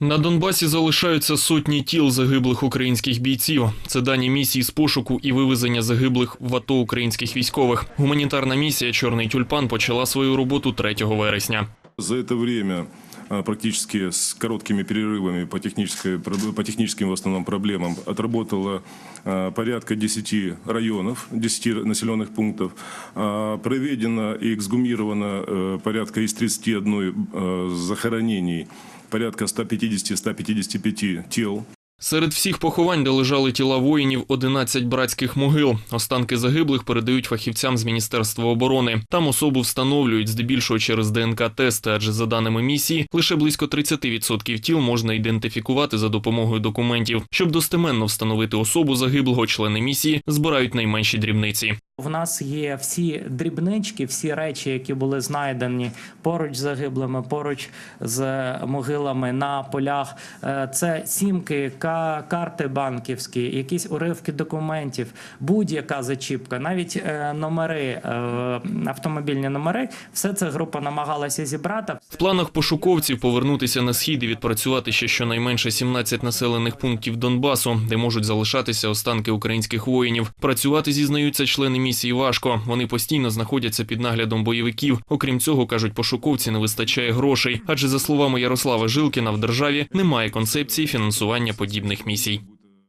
На Донбасі залишаються сотні тіл загиблих українських бійців. Це дані місії з пошуку і вивезення загиблих в АТО українських військових. Гуманітарна місія Чорний тюльпан почала свою роботу 3 вересня. За это время а, практически с короткими перерывами по, технической, по техническим в основном проблемам отработало а, порядка 10 районов, 10 населенных пунктов. А, Проведено и эксгумировано э, порядка из 31 э, захоронений, порядка 150-155 тел. Серед всіх поховань, де лежали тіла воїнів, 11 братських могил. Останки загиблих передають фахівцям з Міністерства оборони. Там особу встановлюють здебільшого через ДНК-тести, адже за даними місії, лише близько 30% тіл можна ідентифікувати за допомогою документів. Щоб достеменно встановити особу загиблого, члени місії збирають найменші дрібниці. В нас є всі дрібнички, всі речі, які були знайдені поруч з загиблими, поруч з могилами на полях. Е, Це сімки, карти банківські, якісь уривки документів, будь-яка зачіпка, навіть е, номери, е, автомобільні номери. Все це група намагалася зібрати. В планах пошуковців повернутися на схід і відпрацювати ще щонайменше 17 населених пунктів Донбасу, де можуть залишатися останки українських воїнів. Працювати зізнаються члени місії важко. Вони постійно знаходяться під наглядом бойовиків. Окрім цього, кажуть пошуковці, не вистачає грошей. Адже за словами Ярослава Жилкіна, в державі немає концепції фінансування подібних місій.